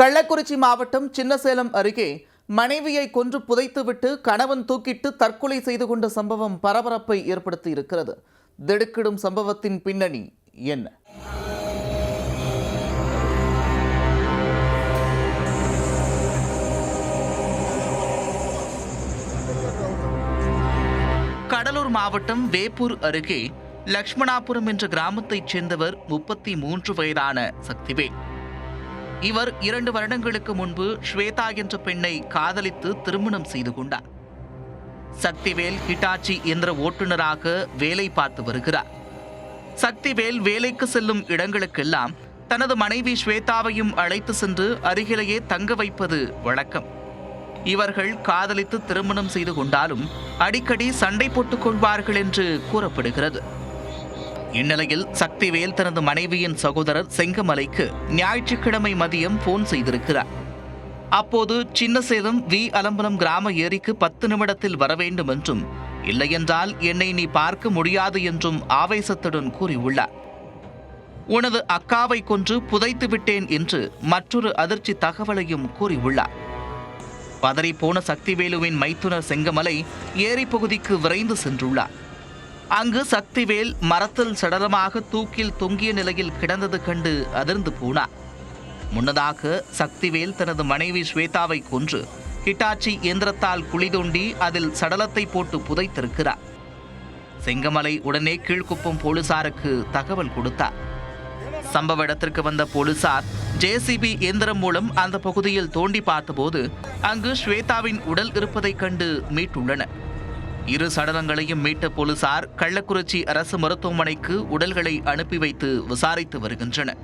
கள்ளக்குறிச்சி மாவட்டம் சின்னசேலம் அருகே மனைவியை கொன்று புதைத்துவிட்டு கணவன் தூக்கிட்டு தற்கொலை செய்து கொண்ட சம்பவம் பரபரப்பை ஏற்படுத்தி இருக்கிறது. திடுக்கிடும் சம்பவத்தின் பின்னணி என்ன? கடலூர் மாவட்டம் வேப்பூர் அருகே லக்ஷ்மணாபுரம் என்ற கிராமத்தைச் சேர்ந்தவர் முப்பத்தி மூன்று வயதான சக்திவேல். இவர் இரண்டு வருடங்களுக்கு முன்பு ஸ்வேதா என்ற பெண்ணை காதலித்து திருமணம் செய்து கொண்டார். சக்திவேல் ஹிட்டாச்சி என்ற ஓட்டுநராக வேலை பார்த்து வருகிறார். சக்திவேல் வேலைக்கு செல்லும் இடங்களுக்கெல்லாம் தனது மனைவி ஸ்வேதாவையும் அழைத்து சென்று அருகிலேயே தங்க வைப்பது வழக்கம். இவர்கள் காதலித்து திருமணம் செய்து கொண்டாலும் அடிக்கடி சண்டை போட்டுக் கொள்வார்கள் என்று கூறப்படுகிறது. இந்நிலையில் சக்திவேல் தனது மனைவியின் சகோதரர் செங்கமலைக்கு ஞாயிற்றுக்கிழமை மதியம் போன் செய்திருக்கிறார். அப்போது சின்னசேலம் வி. அலம்பலம் கிராம ஏரிக்கு பத்து நிமிடத்தில் வர வேண்டும் என்றும் இல்லையென்றால் என்னை நீ பார்க்க முடியாது என்றும் ஆவேசத்துடன் கூறியுள்ளார். உனது அக்காவை கொன்று புதைத்து விட்டேன் என்று மற்றொரு அதிர்ச்சி தகவலையும் கூறியுள்ளார். பதறிப்போன சக்திவேலுவின் மைத்துனர் செங்கமலை ஏரி பகுதிக்கு விரைந்து சென்றுள்ளார். அங்கு சக்திவேல் மரத்தில் சடலமாக தூக்கில் தொங்கிய நிலையில் கிடந்தது கண்டு அதிர்ந்து போனார் முன்னதாக சக்திவேல் தனது மனைவி ஸ்வேதாவை கொன்று ஹிட்டாச்சி இயந்திரத்தால் குழி தோண்டி அதில் சடலத்தை போட்டு புதைத்திருக்கிறார். செங்கமலை உடனே கீழ்குப்பம் போலீசாருக்கு தகவல் கொடுத்தார். சம்பவ இடத்திற்கு வந்த போலீசார் ஜேசிபி இயந்திரம் மூலம் அந்த பகுதியில் தோண்டி பார்த்தபோது அங்கு ஸ்வேதாவின் உடல் இருப்பதைக் கண்டு மீட்டுள்ளனர். இரு சடலங்களையும் மீட்ட போலீசார் கள்ளக்குறிச்சி அரசு மருத்துவமனைக்கு உடல்களை அனுப்பி வைத்து விசாரித்து வருகின்றனர்.